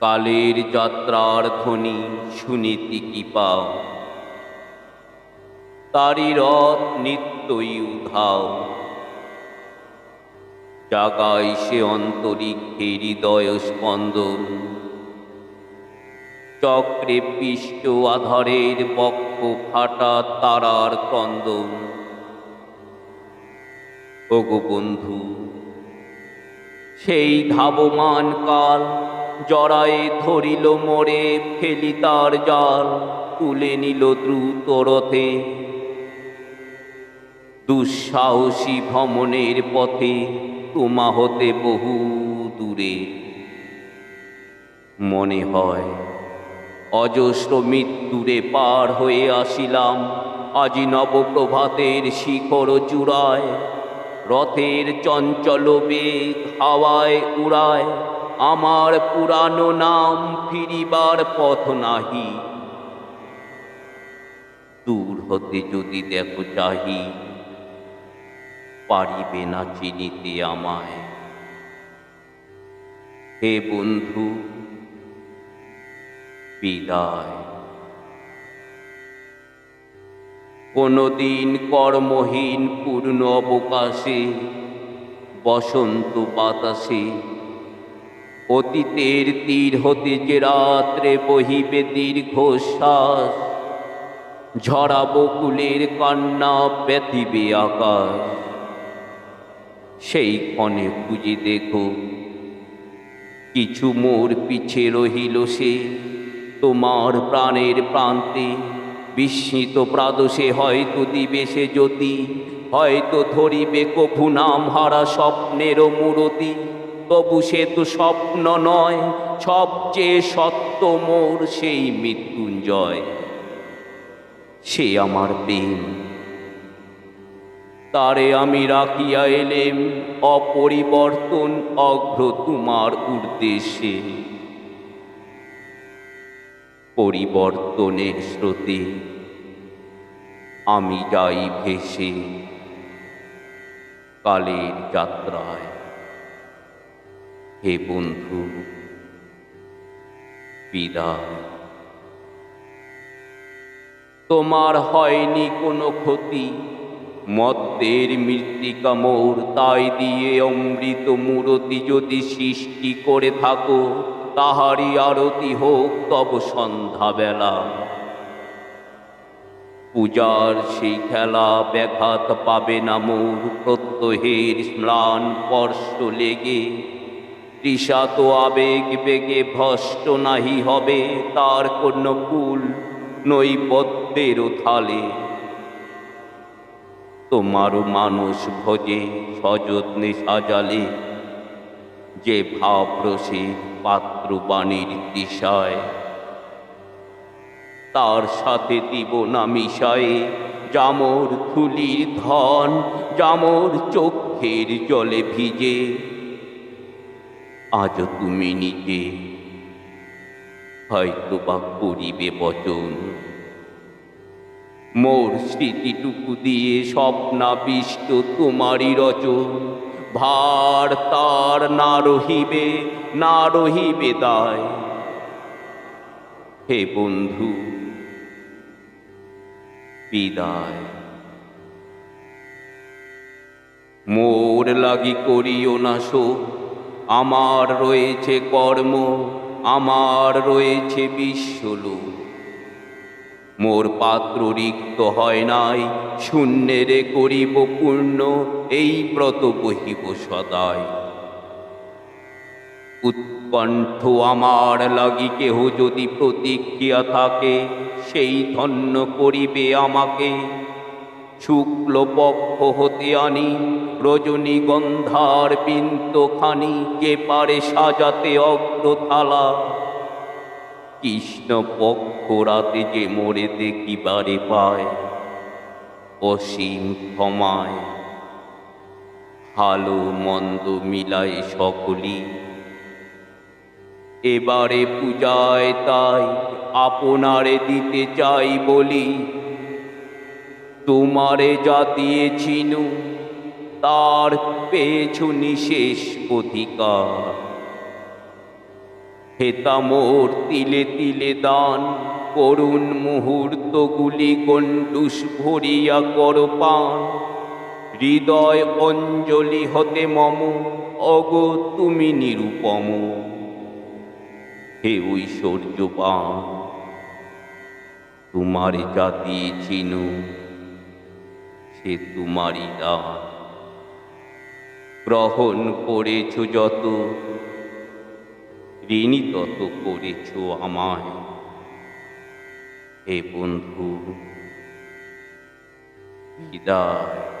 কালের যাত্রার ধ্বনি শুনিতে কি পাও? তারি রথ নিত্যই উধাও। জাগায় সে অন্তরিক্ষে হৃদয় স্পন্দন। চক্রে পিষ্ট আধারের বক্ষ ফাটা তারার ক্রন্দন। ওগো বন্ধু, সেই ধাবমান কাল জড়ায়ে ধরিল মোরে ফেলি তার জাল, তুলে নিল দ্রুত রথে। দুঃসাহসী ভ্রমণের পথে তোমা হতে বহু দূরে। মনে হয়, অজস্র মৃত্যুরে পার হয়ে আসিলাম, আজি নবপ্রভাতের শিখর চূড়ায়। রথের চঞ্চল বেগ হাওয়ায় উড়ায় আমার পুরানো নাম ফিরিবার পথ নাহি। দূর হতে যদি দেখো চাহি, পারিবে না চিনিতে আমায়। হে বন্ধু, বিদায়। কোনদিন কর্মহীন পূর্ণ অবকাশে, বসন্ত বাতাসে অতীতের তীর হতে যে রাত্রে বহিবে দীর্ঘশ্বাস, ঝরা বকুলের কান্না ব্যথিবে আকাশ। সেই ক্ষণে খুঁজে দেখো, কিছু মোর পিছে রহিল সে, তোমার প্রাণের প্রান্তে। বিস্মিত প্রাদসে হয়তো দিবে সে জ্যোতি, হয়তো ধরিবে কভু নাম হারা স্বপ্নেরও মূরতি। তবু সে তো স্বপ্ন নয়, সবচেয়ে সত্য মোর সেই মৃত্যুঞ্জয়। সে আমার প্রেম। তারে আমি রাখিয়া এলেম, অপরিবর্তন অঘ্র তোমার উদ্দেশ্যে। পরিবর্তনের স্রোতে আমি যাই ভেসে কালের যাত্রায়। হে বন্ধু, বিদায়। তোমার হয়নি কোনো ক্ষতি, মদ্যের মৃত্তিকা মোর তাই দিয়ে অমৃত মূরতি যদি সৃষ্টি করে থাকো, তাহারই আরতি হোক তব সন্ধ্যাবেলা। পূজার সেই খেলা ব্যাঘাত পাবে না মোর প্রত্যহের স্ম্লান স্পর্শ লেগে। তৃষাত আবেগ বেগে ভষ্ট নাহি হবে তার কোন ফুল নৈপদ্যেরও থালে। তোমারও মানুষ ভোজে সযত্নে সাজালে, যে ভাব ভাবরসে পাত্রবাণীর দিশায় তার সাথে দিব না মিশায়ে, জামর ধুলির ধন, জামর চোখের জলে ভিজে। আজ তুমি নিজে হয়তো বা করিবে বচন। মোর স্মৃতিটুকু দিয়ে স্বপ্নাবিষ্ট তোমারই রচন। ভার তার না রহিবে না রহিবে দায়। হে বন্ধু, বিদায়। মোর লাগি করিও না শোক। আমার রয়েছে কর্ম, আমার রয়েছে বিশ্বলোক। মোর পাত্র রিক্ত হয় নাই, শূন্যেরে করিব পূর্ণ, এই ব্রত বহিব সদাই। উৎকণ্ঠ আমার লাগি কেহ যদি প্রতিক্রিয়া থাকে, সেই ধন্য করিবে আমাকে। শুক্ল পক্ষ হতে আনি রজনীগন্ধার পিন্তখানি, কে পারে সাজাতে অগ্রথালা? কৃষ্ণ পক্ষ রাতে যে মোরে দেখিবারে পায়? অসীম ক্ষমায়। ভালো মন্দ মিলায় সকলি। এবারে পূজায় তাই আপনারে দিতে চাই বলি। তোমারে যা দিয়েছিনু তার পেয়েছু নিশেষ অধিকার। হেতা মোর তিলে তিলে দান, করুণ মুহূর্তগুলি গণ্ডুষ ভরিয়া কর পান। হৃদয় অঞ্জলি হতে মম, অগ তুমি নিরুপম। হে ঐশ্বর্যবান, তোমার জাতি চিনু সে তোমারই দান। গ্রহণ করেছ যত ঋণী তত করেছ আমায়। হে বন্ধু বিদায়।